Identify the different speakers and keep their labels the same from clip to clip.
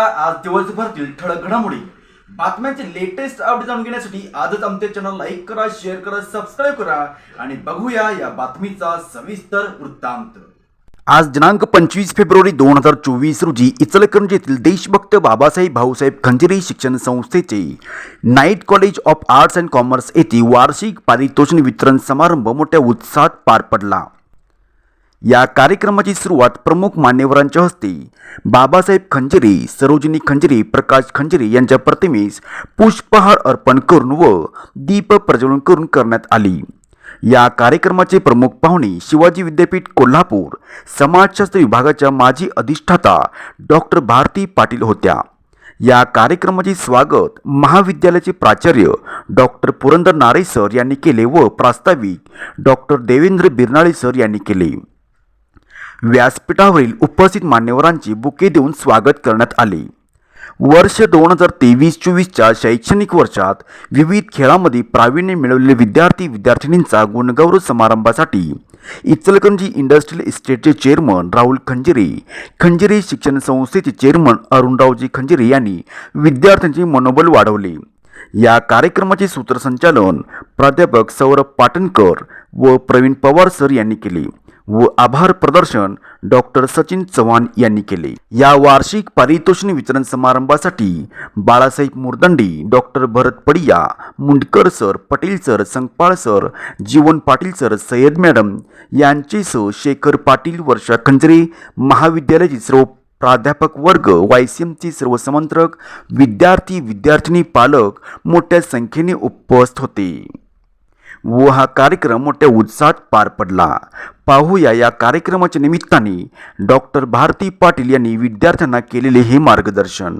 Speaker 1: बघूया आज दिवसभरातील ठळक घडामोडी. बातम्यांचे लेटेस्ट अपडेट जाणून घेण्यासाठी आजच आमच्या चॅनल लाईक करा शेअर करा सबस्क्राईब करा आणि बघूया या बातमीचा सविस्तर वृत्तांत. आज दिनांक पंचवीस फेब्रुवारी दोन हजार चोवीस रोजी इचलकरंजी येथील देशभक्त बाबासाहेब भाऊसाहेब खंजरी शिक्षण संस्थेचे night college of arts and commerce येथे वार्षिक पारितोषिक वितरण समारंभ मोठ्या उत्साहात पार पडला. या कार्यक्रमाची सुरुवात प्रमुख मान्यवरांच्या हस्ते बाबासाहेब खंजरी सरोजिनी खंजरी प्रकाश खंजरी यांच्या प्रतिमेस पुष्पहार अर्पण करून व दीप प्रज्वलन करून करण्यात आली. या कार्यक्रमाचे प्रमुख पाहुणे शिवाजी विद्यापीठ कोल्हापूर समाजशास्त्र विभागाच्या माजी अधिष्ठाता डॉक्टर भारती पाटील होत्या. या कार्यक्रमाचे स्वागत महाविद्यालयाचे प्राचार्य डॉक्टर पुरंदर नारे सर यांनी केले व प्रास्ताविक डॉक्टर देवेंद्र बिरनाळे सर यांनी केले. व्यासपीठावरील उपस्थित मान्यवरांची बुके देऊन स्वागत करण्यात आले. वर्ष दोन हजार तेवीस चोवीसच्या शैक्षणिक वर्षात विविध खेळामध्ये प्रावीण्य मिळवलेले विद्यार्थी विद्यार्थिनींचा गुणगौरव समारंभासाठी इचलकरंजी इंडस्ट्रियल इस्टेटचे चेअरमन राहुल खंजिरे खंजिरे शिक्षण संस्थेचे चेअरमन अरुणरावजी खंजिरे यांनी विद्यार्थ्यांचे मनोबल वाढवले. या कार्यक्रमाचे सूत्रसंचालन प्राध्यापक सौरभ पाटणकर व प्रवीण पवार सर यांनी केले व आभार प्रदर्शन डॉक्टर सचिन चव्हाण यांनी केले. या वार्षिक पारितोषिक वितरण समारंभासाठी Balasaheb Murdandi doctor Bharat Padiya Mundkar sir Patel sir Sankpal sir Jeevan Patil sir Sayyad madam यांचे सह शेखर पाटील वर्षा खंजरे महाविद्यालयाचे सर्व प्राध्यापक वर्ग वायसीएमचे सर्व समंत्रक विद्यार्थी विद्यार्थिनी पालक मोठ्या संख्येने उपस्थित होते. व हा कार्यक्रम मोठ्या उत्साहात पार पडला. पाहूया या कार्यक्रमाच्या निमित्ताने डॉक्टर भारती पाटील यांनी विद्यार्थ्यांना केलेले हे मार्गदर्शन.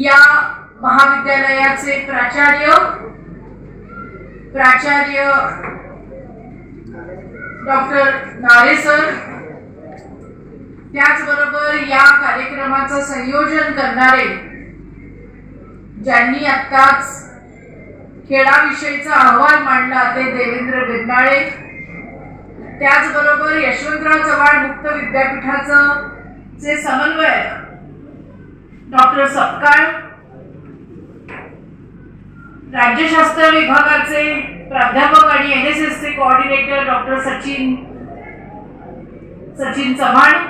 Speaker 2: या महाविद्यालयाचे प्राचार्य प्राचार्य डॉक्टर नारे सर त्याचबरोबर या कार्यक्रमाचं संयोजन करणारे ज्यांनी आत्ताच खेळाविषयीचा अहवाल मांडला ते देवेंद्र बिरनाळे त्याचबरोबर यशवंतराव चव्हाण मुक्त विद्यापीठाचं चे समन्वय डॉक्टर सपकाळ राज्यशास्त्र विभागाचे प्राध्यापक आणि एन एस एसचे coordinator doctor Sachin Sachin Chavan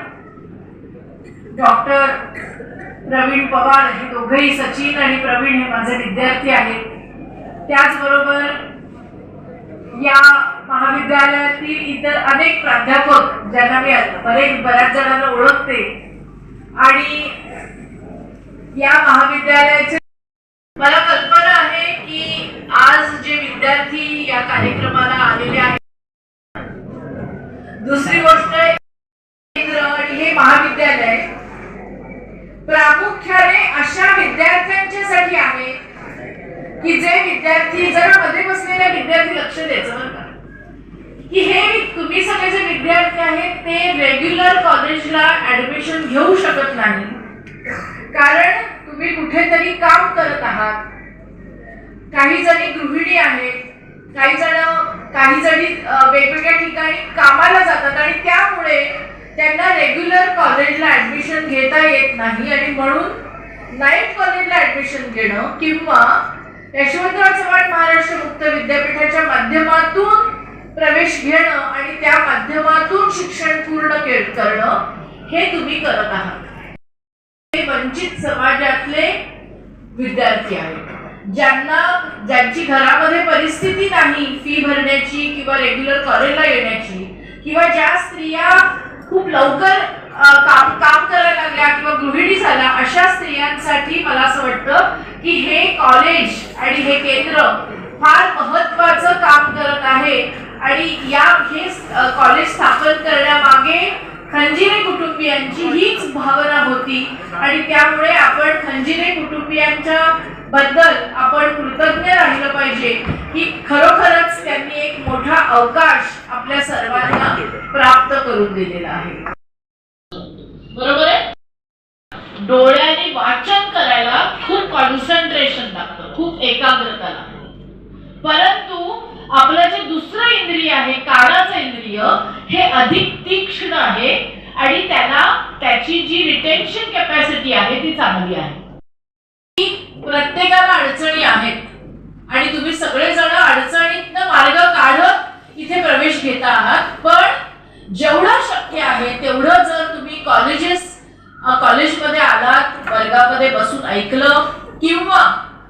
Speaker 2: doctor Pravin Pawar हे दोघेही सचिन आणि प्रवीण हे माझे विद्यार्थी आहेत. त्याचबरोबर या महाविद्यालयातील इतर अनेक प्राध्यापक ज्यांना मी बरेच बऱ्याच जणांना ओळखते आणि या महाविद्यालयाचे मला कल्पना आहे की आज जे विद्यार्थी या कार्यक्रमाला आलेले आहेत दुसरी गोष्ट हे महाविद्यालय प्रामुख्याने अशा विद्यार्थ्यांच्यासाठी आहे की जे विद्यार्थी जरा मध्ये बसलेल्या विद्यार्थी लक्ष द्यायचं बरं का. की हे तुम्ही सगळे जे विद्यार्थी आहेत ते रेग्युलर कॉलेजला ऍडमिशन घेऊ शकत नाही. कारण तुम्ही कुठेतरी काम करत आहात. काही जणी गृहिणी आहेत काही जण काही जणी वेगवेगळ्या ठिकाणी कामाला जातात आणि त्यामुळे त्यांना रेग्युलर कॉलेजला ऍडमिशन घेता येत नाही आणि म्हणून नाईट कॉलेजला ऍडमिशन घेणं किंवा यशवंतराव चव्हाण महाराष्ट्र मुक्त विद्यापीठाच्या माध्यमातून प्रवेश घेणं आणि त्या माध्यमातून शिक्षण पूर्ण करणं हे तुम्ही करत आहात. वंचित समाजातले विद्यार्थी आहेत. ज्यांना ज्यांची घरामध्ये परिस्थिती नाही फी भरण्याची किंवा रेग्युलर कॉलेजला येण्याची किंवा ज्या स्त्रिया खूप लवकर काम काम करायला लागल्या किंवा गृहिणी झाल्या अशा स्त्रियांसाठी मला असं वाटतं की हे कॉलेज आणि हे केंद्र फार महत्वाचं काम करत आहे. आणि या हे कॉलेज स्थापन करण्यामागे खंजिरे कुटुंबियांची हीच भावना होती. आणि त्यामुळे आपण खंजिरे कुटुंबियांच्या बद्दल आपण कृतज्ञ राहिलं पाहिजे. की खरोखरच त्यांनी एक मोठा अवकाश आपल्या सर्वांना प्राप्त करून दिलेला आहे. बरोबर आहे? डोळ्याने वाचन करायला खूप कॉन्सन्ट्रेशन लागतं खूप एकाग्रता लागते. परंतु आपलं जे दुसरं इंद्रिय आहे कानाचं इंद्रिय हे अधिक तीक्ष्ण आहे आणि त्याला त्याची जी रिटेन्शन कॅपॅसिटी आहे ती चांगली आहे. प्रत्येकाला अडचणी आहेत. आणि तुम्ही सगळेजण अडचणीतनं मार्ग काढत इथे प्रवेश घेता आहात. पण जेवढं शक्य आहे तेवढं जर तुम्ही कॉलेजेस कॉलेजमध्ये आलात वर्गामध्ये बसून ऐकलं किंवा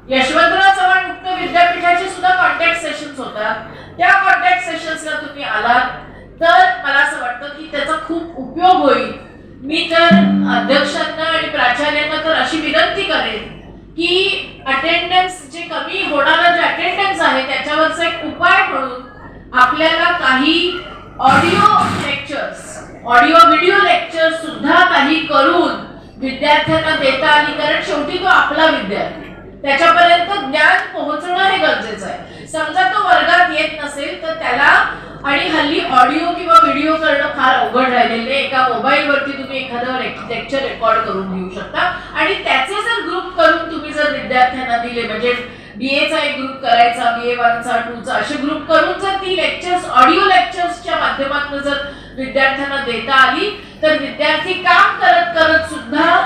Speaker 2: यशवंतराव चव्हाण मुक्त विद्यापीठाचे सुद्धा कॉन्टॅक्ट सेशन्स होतात. त्या कॉन्टॅक्ट सेशन्सला तुम्ही आलात तर मला असं वाटतं की त्याचा खूप उपयोग होईल. मी तर अध्यक्षांना आणि प्राचार्यांना तर अशी विनंती करेन की अटेंडन्स जे कमी होणारा जे अटेंडन्स आहे त्याच्यावरचा एक उपाय म्हणून आपल्याला काही audio lectures audio video lecture सुद्धा काही करून विद्यार्थ्यांना देता आली. कारण शेवटी तो आपला विद्यार्थी. त्याच्यापर्यंत ज्ञान पोहोचणं हे गरजेचं आहे. समजा तो वर्गात येत नसेल तर त्याला आणि हल्ली ऑडिओ किंवा व्हिडिओ करणं फार अवघड राहिलेले आहे. एका मोबाईलवरती तुम्ही एखादं लेक्चर रेकॉर्ड करून घेऊ शकता. आणि त्याचे जर ग्रुप करून तुम्ही जर विद्यार्थ्यांना दिले म्हणजे BA चा एक ग्रुप करायचा बी ए वनचा टूचा असे ग्रुप करून जर ती लेक्चर्स ऑडिओ लेक्चर्सच्या माध्यमातून जर विद्यार्थ्यांना देता आली तर विद्यार्थी काम करत करत सुद्धा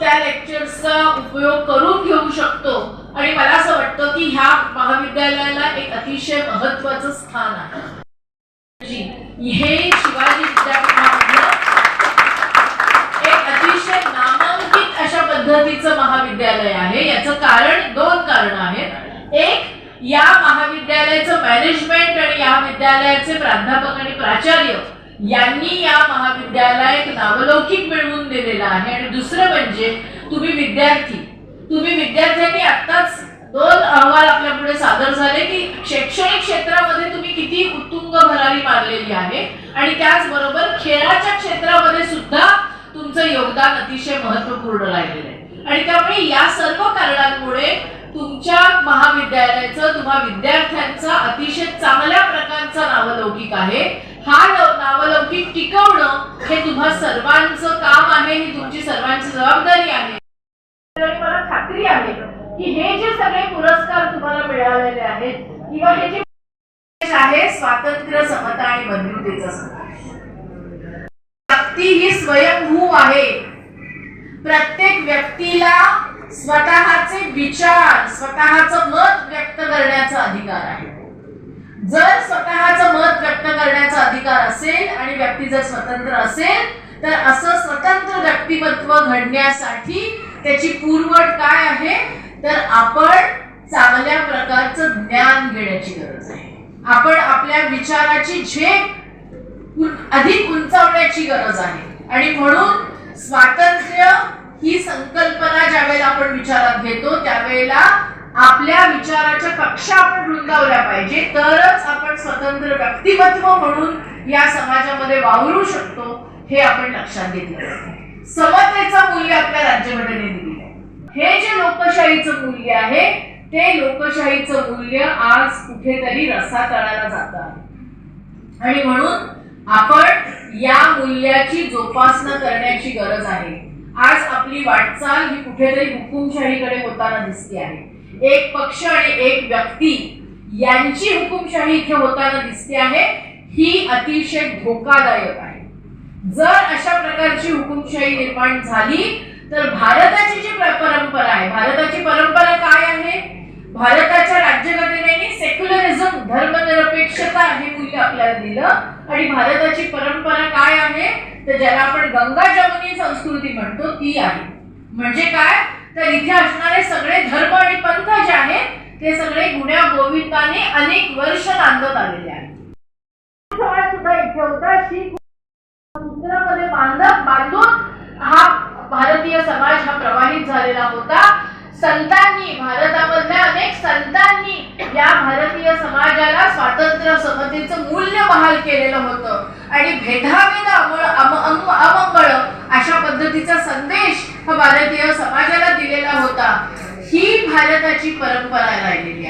Speaker 2: त्या लेक्चर्सचा उपयोग करून घेऊ शकतो. आणि मला असं वाटतं की ह्या महाविद्यालयाला एक अतिशय महत्वाचं स्थान आहे जी- हे शिवाजी विद्यापीठामधलं एक अतिशय नामांकित अशा पद्धतीचं महाविद्यालय आहे याचं कारण दोन कारण आहेत एक या महाविद्यालयाचं मॅनेजमेंट आणि या विद्यालयाचे प्राध्यापक आणि प्राचार्य यांनी या महाविद्यालयात नावलौकिक मिळवून दिलेला आहे. आणि दुसरं म्हणजे तुम्ही विद्यार्थी. तुम्ही विद्यार्थ्यांनी आत्ताच दोन अहवाल आपल्या पुढे सादर झाले की शैक्षणिक क्षेत्रामध्ये तुम्ही किती उत्तुंग भरारी मारलेली आहे. आणि त्याचबरोबर खेळाच्या क्षेत्रामध्ये सुद्धा तुमचं योगदान अतिशय महत्त्वपूर्ण राहिलेलं आहे. आणि त्यामुळे या सर्व कारणांमुळे तुमच्या महाविद्यालयाचं तुम्हा विद्यार्थ्यांचा अतिशय चांगल्या प्रकारचा नावलौकिक आहे. हा नावलौकिक टिकवणं हे तुम्हा सर्वांचं काम आहे ही तुमची सर्वांची जबाबदारी आहे. मला खात्री आहे की हे जे सगळे पुरस्कार तुम्हाला मिळालेले आहेत किंवा हे जे आहे स्वातंत्र्य समता आणि बंधुतेचा संदेश व्यक्ती ही स्वयंभू आहे. प्रत्येक व्यक्तीला स्वतःचे विचार स्वतःचं मत व्यक्त करण्याचा अधिकार आहे. जर स्वतःचं मत व्यक्त करण्याचा अधिकार असेल आणि व्यक्ती जर स्वतंत्र असेल तर असं स्वतंत्र व्यक्तिमत्व घडण्यासाठी त्याची पूर्वट काय आहे? तर आपण चांगल्या प्रकारचं ज्ञान घेण्याची गरज आहे. आपण आपल्या विचाराची झेप अधिक उंचावण्याची गरज आहे. आणि म्हणून स्वातंत्र्य ही संकल्पना ज्यावेळेला आपण विचारात घेतो त्यावेळेला आपल्या विचाराच्या कक्षा आपण रुंदावल्या पाहिजे. तरच आपण स्वतंत्र व्यक्तिमत्व म्हणून या समाजामध्ये वावरू शकतो हे आपण लक्षात घेतलं पाहिजे. समतेचं मूल्य आपल्या राज्यघटनेने दिलं आहे. हे जे लोकशाहीचं मूल्य आहे ते लोकशाहीचं मूल्य आज कुठेतरी रसातळाला जात आहे. आणि म्हणून आपण या मूल्याची जोपासना करण्याची गरज आहे. आज आपली वाटचाल ही कुठेतरी हुकुमशाहीकडे होताना दिसते आहे. एक पक्ष आणि एक व्यक्ती यांची हुकुमशाही इथे होताना दिसते आहे ही अतिशय धोकादायक आहे. जर अशा प्रकारची हुकुमशाही निर्माण झाली तर भारताची जी प्र- परंपरा आहे भारताची परंपरा काय आहे? भारताच्या राज्यघटनेने सेक्युलरिझम धर्मनिरपेक्षता हे मूल्य आपल्याला दिलं आणि भारताची परंपरा काय आहे? तर ज्याला आपण गंगा जमुनी संस्कृती म्हणतो ती आहे. म्हणजे काय? तर इथे असणारे सगळे धर्म आणि पंथ जे आहेत ते सगळे गुण्या गोविंदाने अनेक वर्ष नांदत आलेले आहेत. समाज सुद्धा इथे होता. शीख सूत्रामध्ये बांधत बांधून हा भारतीय समाज हा प्रवाहित झालेला होता. संतांनी भारतामधल्या अनेक संतांनी या भारतीय समाजाला स्वातंत्र्य समतेचं मूल्य बहाल केलेलं होतं आणि भेदाभेद अमळ अम अम अमंगळ अशा पद्धतीचा संदेश हा भारतीय समाजाला दिलेला होता ही भारताची परंपरा राहिलेली